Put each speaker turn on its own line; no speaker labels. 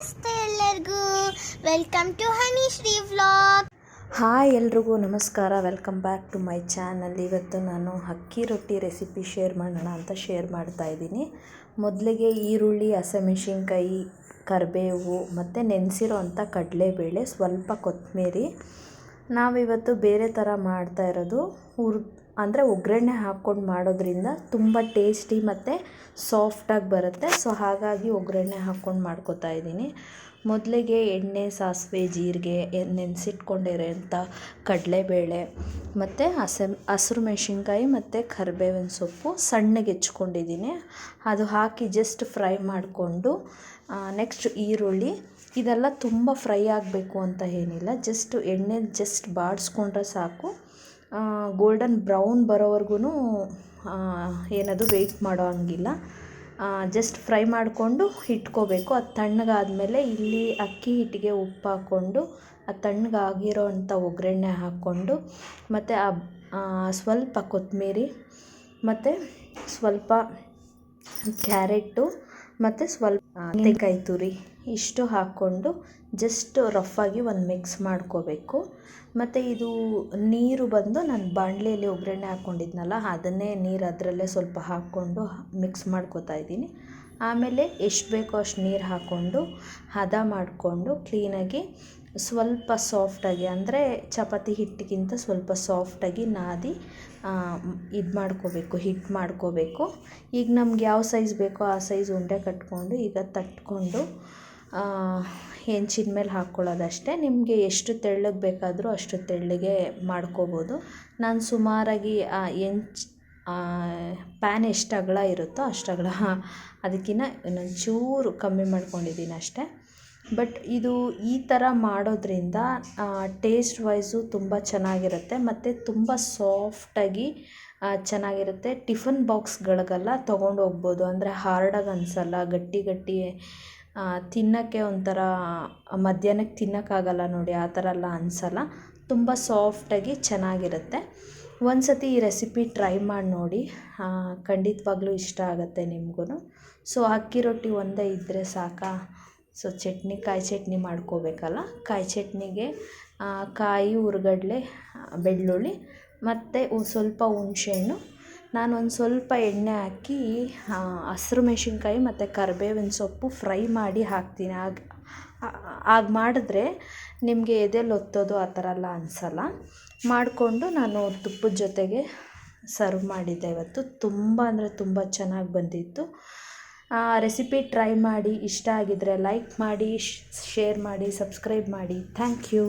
ನಮಸ್ತೆ ಎಲ್ಲರಿಗೂ. Welcome to Honey Shri vlog
hi ಎಲ್ರಿಗೂ ನಮಸ್ಕಾರ. Welcome back to my channel ಇವತ್ತು ನಾನು ಅಕ್ಕಿ ರೊಟ್ಟಿ ರೆಸಿಪಿ ಶೇರ್ ಮಾಡೋಣ ಅಂತ ಶೇರ್ ಮಾಡ್ತಾ ಇದ್ದೀನಿ. ಮೊದಲಿಗೆ ಈರುಳ್ಳಿ, ಹಸಿಮೆಣಸಿನ್ಕಾಯಿ, ಕರಿಬೇವು ಮತ್ತು ನೆನೆಸಿರೋ ಅಂಥ ಕಡಲೆಬೇಳೆ ಸ್ವಲ್ಪ ಕೊತ್ತಂಬರಿ ನಾವಿವತ್ತು ಬೇರೆ ಥರ ಮಾಡ್ತಾ ಇರೋದು ಹುರ್ ಅಂದರೆ ಒಗ್ಗರಣೆ ಹಾಕ್ಕೊಂಡು ಮಾಡೋದ್ರಿಂದ ತುಂಬ ಟೇಸ್ಟಿ ಮತ್ತು ಸಾಫ್ಟಾಗಿ ಬರುತ್ತೆ. ಸೊ ಹಾಗಾಗಿ ಒಗ್ಗರಣೆ ಹಾಕ್ಕೊಂಡು ಮಾಡ್ಕೊತಾ ಇದ್ದೀನಿ. ಮೊದಲಿಗೆ ಎಣ್ಣೆ, ಸಾಸಿವೆ, ಜೀರಿಗೆ ನೆನೆಸಿಟ್ಕೊಂಡಿರೋಂಥ ಕಡಲೆಬೇಳೆ ಮತ್ತು ಹಸೆ, ಹಸಿರು ಮೆಣಸಿನ್ಕಾಯಿ ಮತ್ತು ಕರಿಬೇವಿನ ಸೊಪ್ಪು ಸಣ್ಣಗೆ ಹೆಚ್ಕೊಂಡಿದ್ದೀನಿ. ಅದು ಹಾಕಿ ಜಸ್ಟ್ ಫ್ರೈ ಮಾಡಿಕೊಂಡು ನೆಕ್ಸ್ಟ್ ಈರುಳ್ಳಿ ಇದೆಲ್ಲ ತುಂಬ ಫ್ರೈ ಆಗಬೇಕು ಅಂತ ಏನಿಲ್ಲ. ಜಸ್ಟ್ ಎಣ್ಣೆ ಜಸ್ಟ್ ಬಾಡಿಸ್ಕೊಂಡ್ರೆ ಸಾಕು. ಗೋಲ್ಡನ್ ಬ್ರೌನ್ ಬರೋವರೆಗೂ ಏನದು ವೆಯ್ಟ್ ಮಾಡೋ ಹಂಗಿಲ್ಲ. ಜಸ್ಟ್ ಫ್ರೈ ಮಾಡಿಕೊಂಡು ಇಟ್ಕೋಬೇಕು. ಅದು ತಣ್ಣಗಾದಮೇಲೆ ಇಲ್ಲಿ ಅಕ್ಕಿ ಹಿಟ್ಟಿಗೆ ಉಪ್ಪು ಹಾಕ್ಕೊಂಡು ಅದು ತಣ್ಣಗಾಗಿರೋ ಅಂಥ ಒಗ್ಗರಣೆ ಹಾಕ್ಕೊಂಡು, ಮತ್ತು ಸ್ವಲ್ಪ ಕೊತ್ತಂಬರಿ ಮತ್ತು ಸ್ವಲ್ಪ ಕ್ಯಾರೆಟು ಮತ್ತು ಸ್ವಲ್ಪ ತೆಂಗಿನಕಾಯಿ ತುರಿ ಇಷ್ಟು ಹಾಕ್ಕೊಂಡು ಜಸ್ಟ್ ರಫಾಗಿ ಒಂದು ಮಿಕ್ಸ್ ಮಾಡ್ಕೋಬೇಕು. ಮತ್ತು ಇದು ನೀರು ಬಂದು ನಾನು ಬಾಣಲೆಯಲ್ಲಿ ಒಗ್ಗರಣೆ ಹಾಕ್ಕೊಂಡಿದ್ನಲ್ಲ ಅದನ್ನೇ ನೀರು ಅದರಲ್ಲೇ ಸ್ವಲ್ಪ ಹಾಕ್ಕೊಂಡು ಮಿಕ್ಸ್ ಮಾಡ್ಕೋತಾ ಇದ್ದೀನಿ. ಆಮೇಲೆ ಎಷ್ಟು ಬೇಕೋ ಅಷ್ಟು ನೀರು ಹಾಕ್ಕೊಂಡು ಹದ ಮಾಡಿಕೊಂಡು ಕ್ಲೀನಾಗಿ ಸ್ವಲ್ಪ ಸಾಫ್ಟಾಗಿ ಅಂದರೆ ಚಪಾತಿ ಹಿಟ್ಟಿಗಿಂತ ಸ್ವಲ್ಪ ಸಾಫ್ಟಾಗಿ ನಾದಿ ಇದು ಮಾಡ್ಕೋಬೇಕು, ಹಿಟ್ಟು ಮಾಡ್ಕೋಬೇಕು. ಈಗ ನಮ್ಗೆ ಯಾವ ಸೈಜ್ ಬೇಕೋ ಆ ಸೈಜ್ ಉಂಡೆ ಕಟ್ಕೊಂಡು ಈಗ ತಟ್ಕೊಂಡು ಹೆಂಚಿನ ಮೇಲೆ ಹಾಕ್ಕೊಳ್ಳೋದಷ್ಟೇ. ನಿಮಗೆ ಎಷ್ಟು ತೆಳ್ಳಗೆ ಬೇಕಾದರೂ ಅಷ್ಟು ತೆಳ್ಳಗೆ ಮಾಡ್ಕೋಬೋದು. ನಾನು ಸುಮಾರಾಗಿ ಹೆಂಚ್ ಪ್ಯಾನ್ ಎಷ್ಟು ಅಗಲ ಇರುತ್ತೋ ಅಷ್ಟು ಅಗಲ ಅದಕ್ಕಿಂತ ಇನ್ನೊಂದು ಚೂರು ಕಮ್ಮಿ ಮಾಡ್ಕೊಂಡಿದ್ದೀನಿ ಅಷ್ಟೇ. ಬಟ್ ಇದು ಈ ಥರ ಮಾಡೋದ್ರಿಂದ ಟೇಸ್ಟ್ ವೈಸು ತುಂಬ ಚೆನ್ನಾಗಿರುತ್ತೆ. ಮತ್ತು ತುಂಬ ಸಾಫ್ಟಾಗಿ ಚೆನ್ನಾಗಿರುತ್ತೆ. ಟಿಫನ್ ಬಾಕ್ಸ್ಗಳಿಗೆಲ್ಲ ತೊಗೊಂಡು ಹೋಗ್ಬೋದು. ಅಂದರೆ ಹಾರ್ಡಾಗಿ ಅನಿಸಲ್ಲ. ಗಟ್ಟಿ ಗಟ್ಟಿ ತಿನ್ನೋಕ್ಕೆ ಒಂಥರ, ಮಧ್ಯಾಹ್ನಕ್ಕೆ ತಿನ್ನೋಕ್ಕಾಗಲ್ಲ ನೋಡಿ, ಆ ಥರ ಎಲ್ಲ ಅನಿಸಲ್ಲ. ತುಂಬ ಸಾಫ್ಟಾಗಿ ಚೆನ್ನಾಗಿರುತ್ತೆ. ಒಂದು ಸತಿ ಈ ರೆಸಿಪಿ ಟ್ರೈ ಮಾಡಿ ನೋಡಿ. ಖಂಡಿತವಾಗ್ಲೂ ಇಷ್ಟ ಆಗುತ್ತೆ ನಿಮಗೂ ಸೊ, ಅಕ್ಕಿ ರೊಟ್ಟಿ ಒಂದೇ ಇದ್ದರೆ ಸಾಕಾ? ಸೊ, ಚಟ್ನಿ, ಕಾಯಿ ಚಟ್ನಿ ಮಾಡ್ಕೋಬೇಕಲ್ಲ? ಕಾಯಿ ಚಟ್ನಿಗೆ ಕಾಯಿ ಹುರ್ಗಡ್ಲೆ ಬೆಳ್ಳುಳ್ಳಿ ಮತ್ತು ಸ್ವಲ್ಪ ಹುಣ್ಸೆಹಣ್ಣು ನಾನು ಒಂದು ಸ್ವಲ್ಪ ಎಣ್ಣೆ ಹಾಕಿ ಹಸಿರು ಮೆಣಸಿನ್ಕಾಯಿ ಮತ್ತು ಕರಿಬೇವಿನ ಸೊಪ್ಪು ಫ್ರೈ ಮಾಡಿ ಹಾಕ್ತೀನಿ. ಆಗ ಆಗ ಮಾಡಿದ್ರೆ ನಿಮಗೆ ಎದೆಲ್ಲಿ ಒತ್ತೋದು ಆ ಥರ ಎಲ್ಲ ಅನಿಸಲ್ಲ. ಮಾಡಿಕೊಂಡು ನಾನು ತುಪ್ಪದ ಜೊತೆಗೆ ಸರ್ವ್ ಮಾಡಿದ್ದೆ ಇವತ್ತು. ತುಂಬ ಅಂದರೆ ತುಂಬ ಚೆನ್ನಾಗಿ ಬಂದಿತ್ತು. ರೆಸಿಪಿ ಟ್ರೈ ಮಾಡಿ, ಇಷ್ಟ ಆಗಿದ್ದರೆ ಲೈಕ್ ಮಾಡಿ ಶೇರ್ ಮಾಡಿ, ಸಬ್ಸ್ಕ್ರೈಬ್ ಮಾಡಿ. Thank you.